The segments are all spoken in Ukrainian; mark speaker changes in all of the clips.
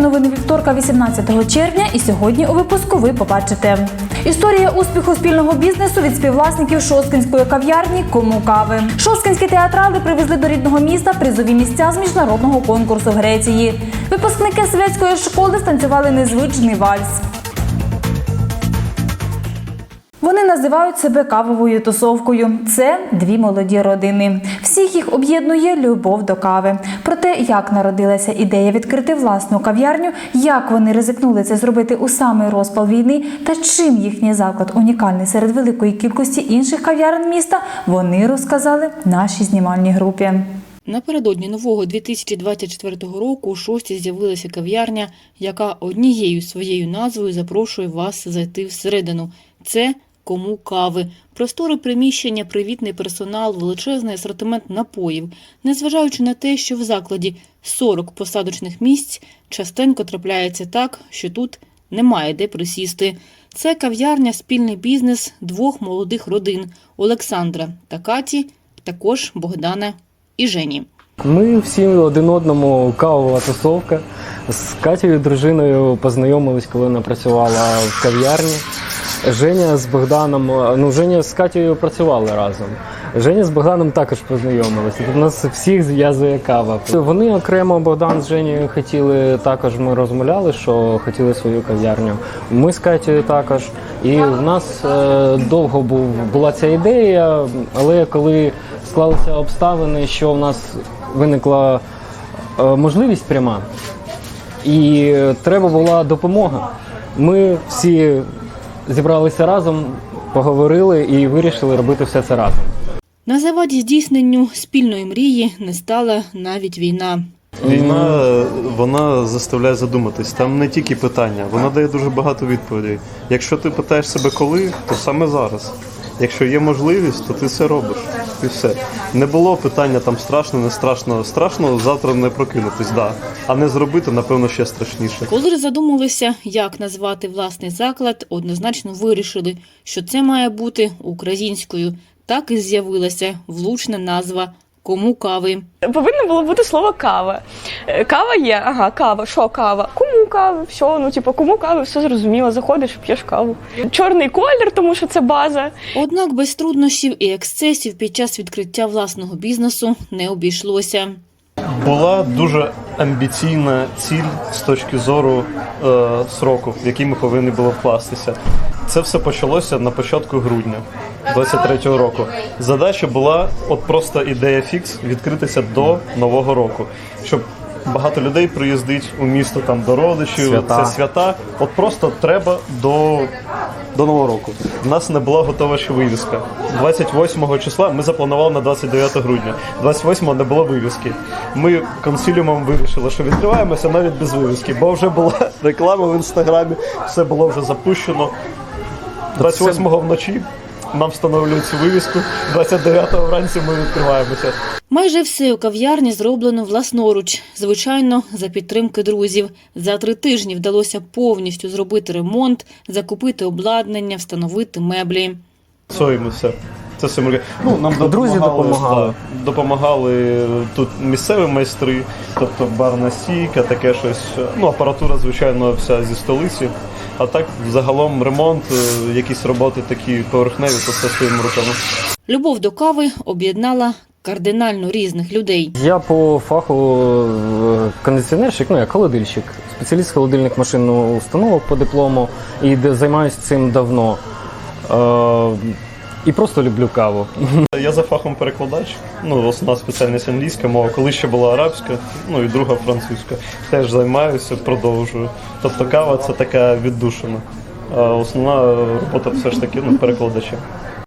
Speaker 1: Новини вівторка, 18 червня, і сьогодні у випуску ви побачите. Історія успіху спільного бізнесу від співвласників Шосткинської кав'ярні Кому кави. Шосткинські театрали привезли до рідного міста призові місця з міжнародного конкурсу в Греції. Випускники совєтської школи станцювали незвичний вальс. Вони називають себе кавовою тусовкою. Це дві молоді родини. Всіх їх об'єднує любов до кави. Про те, як народилася ідея відкрити власну кав'ярню, як вони ризикнули це зробити у самий розпал війни, та чим їхній заклад унікальний серед великої кількості інших кав'ярень міста, вони розказали нашій знімальній групі.
Speaker 2: Напередодні нового 2024 року у шості з'явилася кав'ярня, яка однією своєю назвою запрошує вас зайти всередину. Це кому кави, просторе приміщення, привітний персонал, величезний асортимент напоїв. Незважаючи на те, що в закладі 40 посадочних місць, частенько трапляється так, що тут немає де присісти. Це кав'ярня спільний бізнес двох молодих родин Олександра та Каті, також Богдана і Жені.
Speaker 3: Ми всі один одному кавова тусовка. З Катєю дружиною познайомились, коли вона працювала в кав'ярні. Женя з Богданом, ну Женя з Катєю працювали разом. Женя з Богданом також познайомилися. У нас всіх зв'язує кава. Вони окремо Богдан з Женєю хотіли також. Ми розмовляли, що хотіли свою кав'ярню. Ми з Катєю також. І в нас е, довго був була ця ідея, але коли склалися обставини, що в нас виникла е, можливість пряма, і треба була допомога. Ми всі зібралися разом, поговорили і вирішили робити все це разом.
Speaker 2: На заваді здійсненню спільної мрії не стала навіть війна.
Speaker 4: Війна вона заставляє задуматись. Там не тільки питання, вона дає дуже багато відповідей. Якщо ти питаєш себе коли, то саме зараз. Якщо є можливість, то ти це робиш. І все. Не було питання там страшно, не страшно. Страшно завтра не прокинутись, да. А не зробити, напевно, ще страшніше.
Speaker 2: Коли задумалися, як назвати власний заклад, однозначно вирішили, що це має бути українською. Так і з'явилася влучна назва Кому кави.
Speaker 5: Повинно було бути слово кава. Е, Кава є, ага, кава, що кава? Кому кава? Все, ну типу, кому кава, все зрозуміло, заходиш, п'єш каву. Чорний колір, тому що це база.
Speaker 2: Однак без труднощів і ексцесів під час відкриття власного бізнесу не обійшлося.
Speaker 4: Була дуже амбіційна ціль з точки зору е, сроку, в який ми повинні були вкластися. Це все почалося на початку грудня 23-го року. Задача була от просто ідея фікс відкритися до нового року, щоб багато людей приїздить у місто там до родичів,
Speaker 3: Свята.
Speaker 4: це свята. От просто треба до, до нового року. У нас не була готова ще вивіска. 28 числа ми запланували на 29 грудня. 28-го не було вивіски. Ми консиліумом вирішили, що відкриваємося навіть без вивіски, бо вже була реклама в інстаграмі, все було вже запущено. 28-го вночі нам встановлюють цю вивіску, 29-го вранці ми відкриваємося.
Speaker 2: Майже все у кав'ярні зроблено власноруч, звичайно, за підтримки друзів. За три тижні вдалося повністю зробити ремонт, закупити обладнання, встановити меблі.
Speaker 4: Соємо все. Це все ми. Ну, нам
Speaker 3: Друзі допомагали.
Speaker 4: да, допомагали тут місцеві майстри, тобто барна стійка, таке щось. Ну, апаратура, звичайно, вся зі столиці. А так, загалом, ремонт, е, якісь роботи такі поверхневі, то все своїми руками.
Speaker 2: Любов до кави об'єднала кардинально різних людей.
Speaker 3: Я по фаху е, кондиціонерщик, ну я холодильщик, спеціаліст холодильних машинних установок по диплому і де займаюся цим давно. І просто люблю каву.
Speaker 4: Я за фахом перекладач. Ну, основна спеціальність англійська мова, коли ще була арабська, ну і друга французька. Теж займаюся, продовжую. Тобто кава це така віддушина. А основна робота все ж таки ну, перекладача.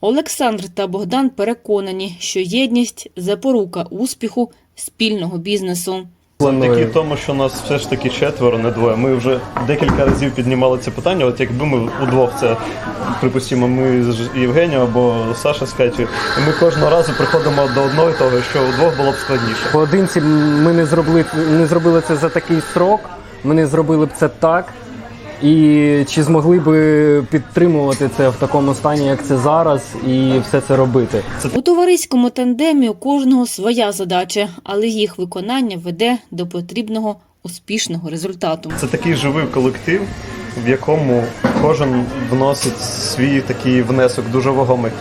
Speaker 2: Олександр та Богдан переконані, що єдність запорука успіху спільного бізнесу.
Speaker 4: Завдяки тому, що нас все ж таки четверо, не двоє. Ми вже декілька разів піднімали це питання. От якби ми удвох це припустимо, ми з Євгенією або Саша з Катю, ми кожного разу приходимо до одного і того, що удвох було б складніше.
Speaker 3: Поодинці ми не зробили, не зробили це за такий срок, ми не зробили б це так. І чи змогли би підтримувати це в такому стані, як це зараз, і все це робити?
Speaker 2: У товариському тандемі у кожного своя задача, але їх виконання веде до потрібного успішного результату.
Speaker 4: Це такий живий колектив, в якому кожен вносить свій такий внесок дуже вагомий.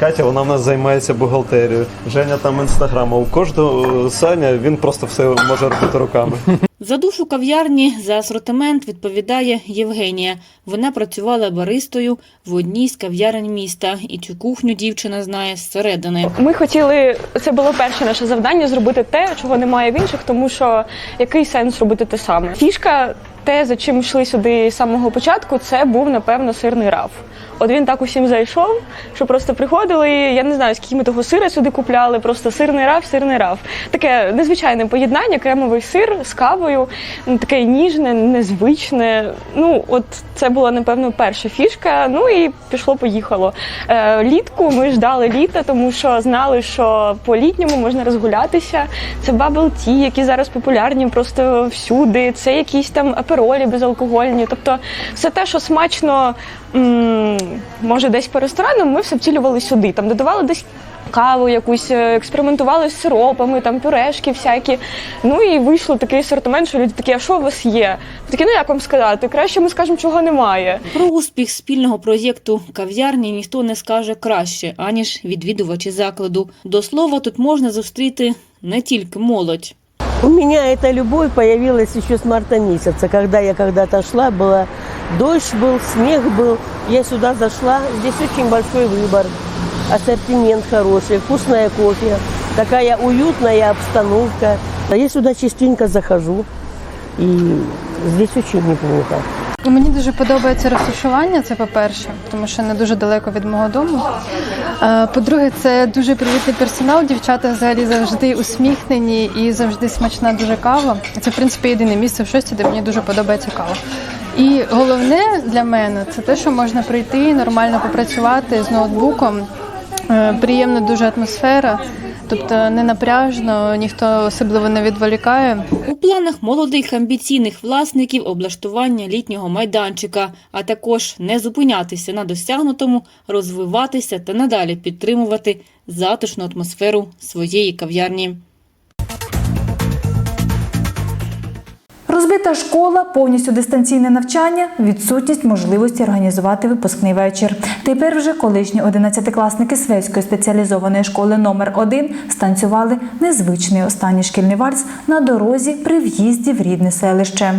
Speaker 4: Катя, вона в нас займається бухгалтерією. Женя там інстаграм. У кожного е, Саня він просто все може робити руками.
Speaker 2: За душу кав'ярні за асортимент відповідає Євгенія. Вона працювала баристою в одній з кав'ярень міста, і цю кухню дівчина знає зсередини.
Speaker 5: Ми хотіли, це було перше наше завдання зробити те, чого немає в інших, тому що який сенс робити те саме. Фішка, те, за чим йшли сюди з самого початку, це був напевно сирний раф. От він так усім зайшов, що просто приходили. Я не знаю, скільки ми того сира сюди купляли. Просто сирний раф, сирний раф. Таке незвичайне поєднання, кремовий сир з кавою, ну, таке ніжне, незвичне. Ну, от це була напевно перша фішка. Ну і пішло-поїхало. Е, літку ми ждали літа, тому що знали, що по літньому можна розгулятися. Це бабл ті, які зараз популярні просто всюди. Це якісь там аперолі безалкогольні. Тобто, все те, що смачно може десь по ресторанам, ми все втілювали сюди. Там додавали десь. Каву якусь е, експериментували з сиропами, там пюрешки всякі. Ну і вийшло такий асортимент, що люди такі, а що у вас є? Такі, ну як вам сказати? Краще ми скажемо, чого немає.
Speaker 2: Про успіх спільного проєкту кав'ярні ніхто не скаже краще, аніж відвідувачі закладу. До слова, тут можна зустріти не тільки молодь.
Speaker 6: У меня эта любовь появилась еще с марта месяца, когда я когда-то шла, была дождь был, снег был. Я сюда зашла, здесь очень большой выбор, ассортимент хороший, вкусное кофе, такая уютная обстановка. А Я сюда частенько захожу, и здесь очень неплохо.
Speaker 7: Мені дуже подобається розташування, це по-перше, тому що не дуже далеко від мого дому. Е, По-друге, це дуже привітний персонал. Дівчата взагалі завжди усміхнені і завжди смачна дуже кава. Це, в принципі, єдине місце в шості, де мені дуже подобається кава. І головне для мене це те, що можна прийти, нормально попрацювати з ноутбуком. Е, Приємна дуже атмосфера, тобто не напряжно, ніхто особливо не відволікає.
Speaker 2: У планах молодих амбіційних власників облаштування літнього майданчика, а також не зупинятися на досягнутому, розвиватися та надалі підтримувати затишну атмосферу своєї кав'ярні.
Speaker 1: Розбита школа, повністю дистанційне навчання, відсутність можливості організувати випускний вечір. Тепер вже колишні одинадцятикласники Свейської спеціалізованої школи номер 1 станцювали незвичний останній шкільний вальс на дорозі при в'їзді в рідне селище.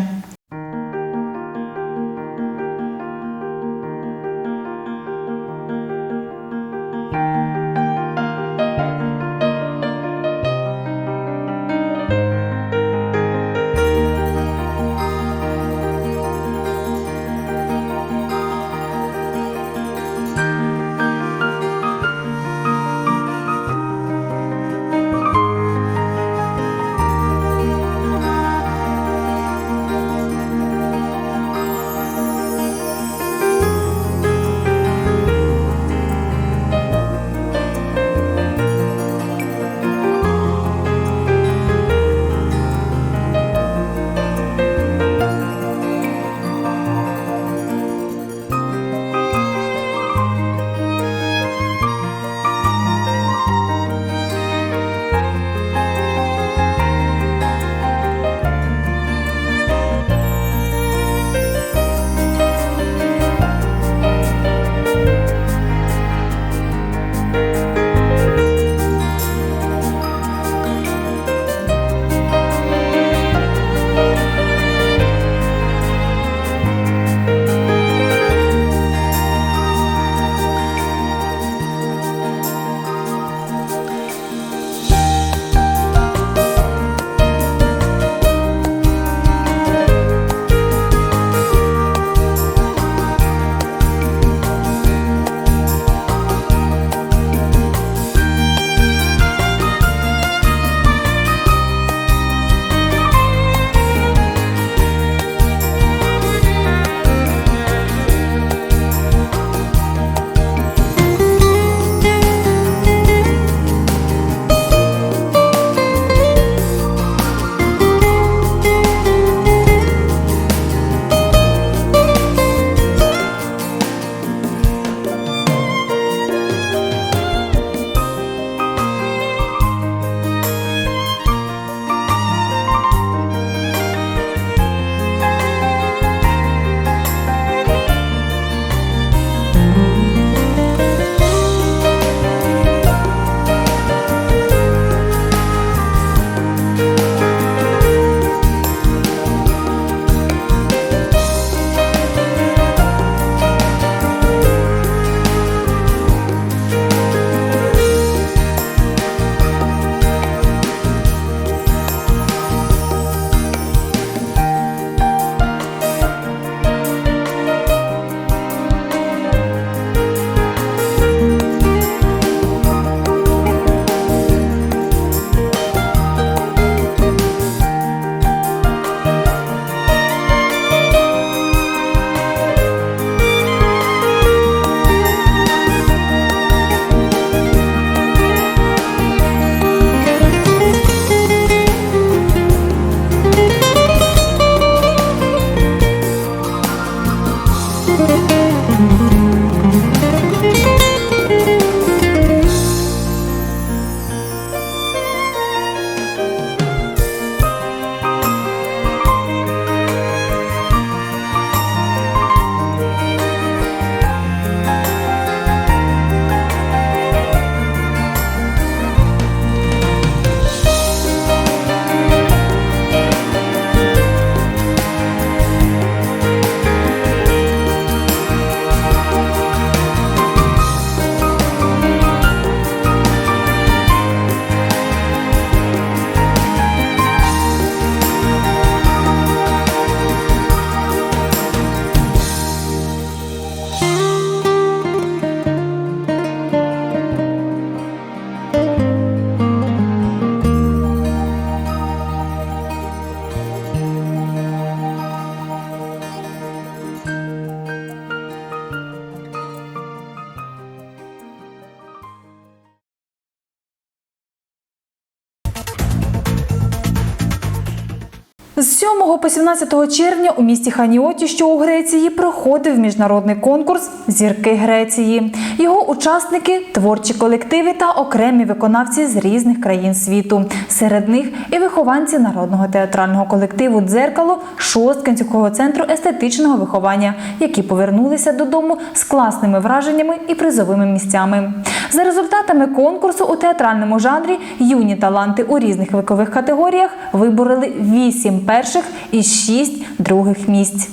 Speaker 1: З 7 по 17 червня у місті Ханіоті, що у Греції, проходив міжнародний конкурс Зірки Греції. Його учасники творчі колективи та окремі виконавці з різних країн світу. Серед них і вихованці народного театрального колективу Дзеркало Шосткинського центру естетичного виховання, які повернулися додому з класними враженнями і призовими місцями. За результатами конкурсу у театральному жанрі юні таланти у різних вікових категоріях вибороли 8 перших і 6 других місць.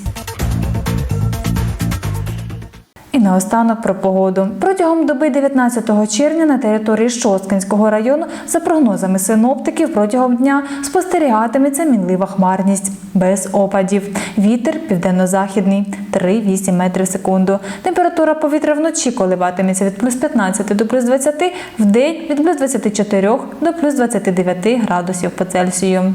Speaker 1: І наостанок про погоду. Протягом доби 19 червня на території Шосткинського району, за прогнозами синоптиків, протягом дня спостерігатиметься мінлива хмарність без опадів. Вітер південно-західний 3-8 метрів в секунду. Температура повітря вночі коливатиметься від плюс 15 до плюс 20, в день від плюс 24 до плюс 29 градусів по Цельсію.